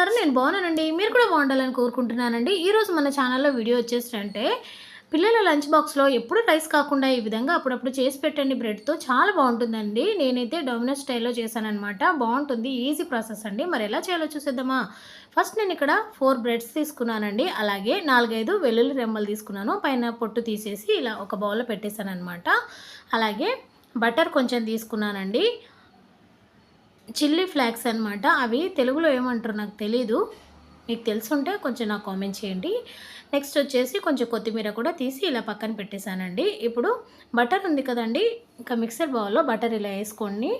ఉన్నారు నేను బాగున్నానండి. మీరు కూడా బాగుండాలని కోరుకుంటున్నానండి. ఈరోజు మన ఛానల్లో వీడియో వచ్చేసినంటే పిల్లల లంచ్ బాక్స్లో ఎప్పుడు రైస్ కాకుండా ఈ విధంగా అప్పుడప్పుడు చేసి పెట్టండి బ్రెడ్తో చాలా బాగుంటుందండి. నేనైతే డొమినోస్ స్టైల్లో చేశానమాట బాగుంటుంది ఈజీ ప్రాసెస్ అండి. మరి ఎలా చేయాలో చూసేద్దామా? ఫస్ట్ నేను ఇక్కడ ఫోర్ బ్రెడ్స్ తీసుకున్నానండి. అలాగే నాలుగైదు వెల్లుల్లి రెమ్మలు తీసుకున్నాను. పైన పొట్టు తీసేసి ఇలా ఒక బౌల్లో పెట్టేశాను అలాగే బటర్ కొంచెం తీసుకున్నానండి. చిల్లీ ఫ్లాక్స్ అనమాట అవి తెలుగులో ఏమంటారు నాకు తెలీదు. మీకు తెలుసుంటే కొంచెం నాకు కామెంట్ చేయండి. నెక్స్ట్ వచ్చేసి కొంచెం కొత్తిమీర కూడా తీసి ఇలా పక్కన పెట్టేశానండి. ఇప్పుడు బటర్ ఉంది కదండి ఇంకా మిక్సర్ బౌల్లో బటర్ ఇలా వేసుకొని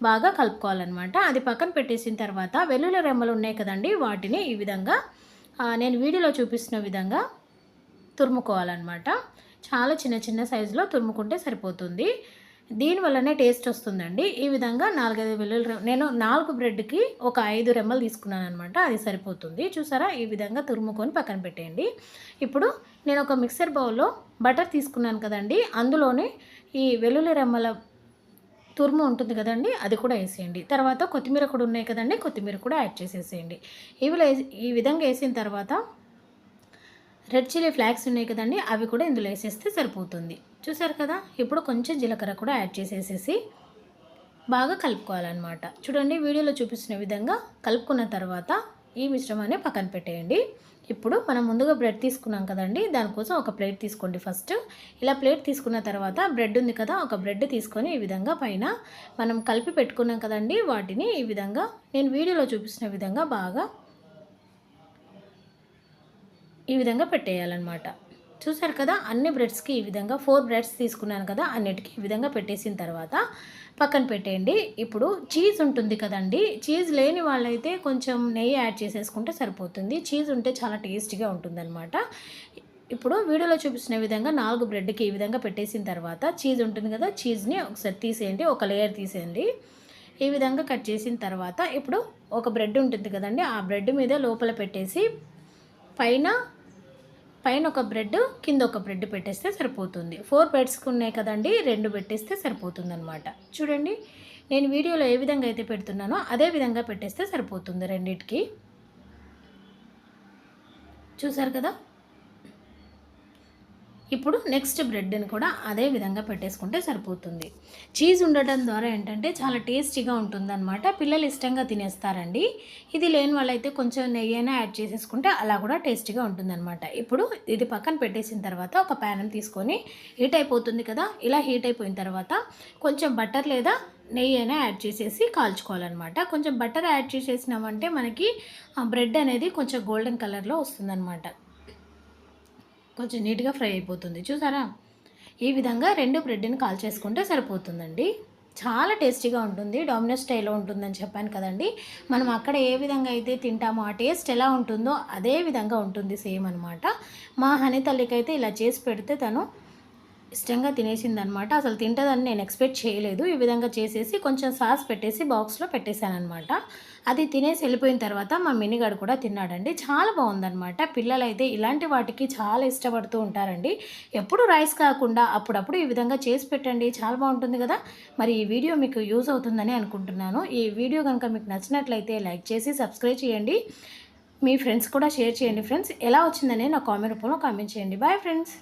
బాగా కలుపుకోవాలన్నమాట. అది పక్కన పెట్టేసిన తర్వాత వెల్లుల్లి రెమ్మలు ఉన్నాయి కదండి వాటిని ఈ విధంగా నేను వీడియోలో చూపిస్తున్న విధంగా తురుముకోవాలన్నమాట. చాలా చిన్న చిన్న సైజులో తురుముకుంటే సరిపోతుంది. దీనివల్లనే టేస్ట్ వస్తుందండి. ఈ విధంగా నాలుగైదు వెల్లుల్లి నేను నాలుగు బ్రెడ్కి ఒక ఐదు రెమ్మలు తీసుకున్నాను అనమాట అది సరిపోతుంది. చూసారా? ఈ విధంగా తురుముకొని పక్కన పెట్టేయండి. ఇప్పుడు నేను ఒక మిక్సర్ బౌల్లో బటర్ తీసుకున్నాను కదండి. అందులోనే ఈ వెల్లుల్లి రెమ్మల తురుము ఉంటుంది కదండి అది కూడా వేసేయండి. తర్వాత కొత్తిమీర కూడా ఉన్నాయి కదండి కొత్తిమీర కూడా యాడ్ చేసేసేయండి. ఇవి ఈ విధంగా వేసిన తర్వాత రెడ్ చిల్లీ ఫ్లాక్స్ ఉన్నాయి కదండి అవి కూడా ఇందులో వేసేస్తే సరిపోతుంది. చూసారు కదా ఇప్పుడు కొంచెం జీలకర్ర కూడా యాడ్ చేసేసేసి బాగా కలుపుకోవాలన్నమాట. చూడండి వీడియోలో చూపిస్తున్న విధంగా కలుపుకున్న తర్వాత ఈ మిశ్రమాన్ని పక్కన పెట్టేయండి. ఇప్పుడు మనం ముందుగా బ్రెడ్ తీసుకున్నాం కదండి దానికోసం ఒక ప్లేట్ తీసుకోండి ఫస్ట్. ఇలా ప్లేట్ తీసుకున్న తర్వాత బ్రెడ్ ఉంది కదా ఒక బ్రెడ్ తీసుకొని ఈ విధంగా పైన మనం కలిపి పెట్టుకున్నాం కదండి వాటిని ఈ విధంగా. నేను వీడియోలో చూపిస్తున్న విధంగా బాగా ఈ విధంగా పెట్టేయాలన్నమాట. చూసారు కదా అన్ని బ్రెడ్స్కి ఈ విధంగా ఫోర్ బ్రెడ్స్ తీసుకున్నాను కదా అన్నిటికీ ఈ విధంగా పెట్టేసిన తర్వాత పక్కన పెట్టేయండి. ఇప్పుడు చీజ్ ఉంటుంది కదండి చీజ్ లేని వాళ్ళైతే కొంచెం నెయ్యి యాడ్ చేసేసుకుంటే సరిపోతుంది. చీజ్ ఉంటే చాలా టేస్టీగా ఉంటుందన్నమాట. ఇప్పుడు వీడియోలో చూపిస్తున్న విధంగా నాలుగు బ్రెడ్కి ఈ విధంగా పెట్టేసిన తర్వాత చీజ్ ఉంటుంది కదా చీజ్ని ఒకసారి తీసేయండి ఒక లేయర్ తీసేయండి. ఈ విధంగా కట్ చేసిన తర్వాత ఇప్పుడు ఒక బ్రెడ్ ఉంటుంది కదండి ఆ బ్రెడ్ మీద లోపల పెట్టేసి పైన పైన ఒక బ్రెడ్ కింద ఒక బ్రెడ్ పెట్టేస్తే సరిపోతుంది. ఫోర్ బ్రెడ్స్కి ఉన్నాయి కదండి రెండు పెట్టేస్తే సరిపోతుంది అనమాట చూడండి నేను వీడియోలో ఏ విధంగా అయితే పెడుతున్నానో అదే విధంగా పెట్టేస్తే సరిపోతుంది రెండింటికి. చూసారు కదా? ఇప్పుడు నెక్స్ట్ బ్రెడ్ని కూడా అదే విధంగా పెట్టేసుకుంటే సరిపోతుంది. చీజ్ ఉండటం ద్వారా ఏంటంటే చాలా టేస్టీగా ఉంటుందన్నమాట. పిల్లలు ఇష్టంగా తినేస్తారండి. ఇది లేని వాళ్ళైతే కొంచెం నెయ్యి అయినా యాడ్ చేసేసుకుంటే అలా కూడా టేస్టీగా ఉంటుందన్నమాట. ఇప్పుడు ఇది పక్కన పెట్టేసిన తర్వాత ఒక ప్యానం తీసుకొని హీట్ అయిపోతుంది కదా ఇలా హీట్ అయిపోయిన తర్వాత కొంచెం బటర్ లేదా నెయ్యి అయినా యాడ్ చేసేసి కాల్చుకోవాలన్నమాట. కొంచెం బటర్ యాడ్ చేసేసినామంటే మనకి బ్రెడ్ అనేది కొంచెం గోల్డెన్ కలర్లో వస్తుందన్నమాట. కొంచెం నీట్గా ఫ్రై అయిపోతుంది. చూసారా? ఈ విధంగా రెండు బ్రెడ్ని కాల్ చేసుకుంటే సరిపోతుందండి. చాలా టేస్టీగా ఉంటుంది. డామినోస్ స్టైల్లో ఉంటుందని చెప్పాను కదండి. మనం అక్కడ ఏ విధంగా అయితే తింటామో ఆ టేస్ట్ ఎలా ఉంటుందో అదే విధంగా ఉంటుంది సేమ్ అనమాట మా హనీ తల్లికైతే ఇలా చేసి పెడితే తను ఇష్టంగా తినేసిందనమాట. అసలు తింటుందని నేను ఎక్స్పెక్ట్ చేయలేదు. ఈ విధంగా చేసేసి కొంచెం సాస్ పెట్టేసి బాక్స్లో పెట్టేశానమాట అది తినేసి వెళ్ళిపోయిన తర్వాత మా మినిగాడు కూడా తిన్నాడండి. చాలా బాగుందనమాట. పిల్లలైతే ఇలాంటి వాటికి చాలా ఇష్టపడుతూ ఉంటారండి. ఎప్పుడు రైస్ కాకుండా అప్పుడప్పుడు ఈ విధంగా చేసి పెట్టండి. చాలా బాగుంటుంది కదా. మరి ఈ వీడియో మీకు యూజ్ అవుతుందని అనుకుంటున్నాను. ఈ వీడియో కనుక మీకు నచ్చినట్లయితే లైక్ చేసి సబ్స్క్రైబ్ చేయండి. మీ ఫ్రెండ్స్ కూడా షేర్ చేయండి ఫ్రెండ్స్. ఎలా వచ్చిందని నా కామెంట్ రూపంలో కామెంట్ చేయండి. Bye friends.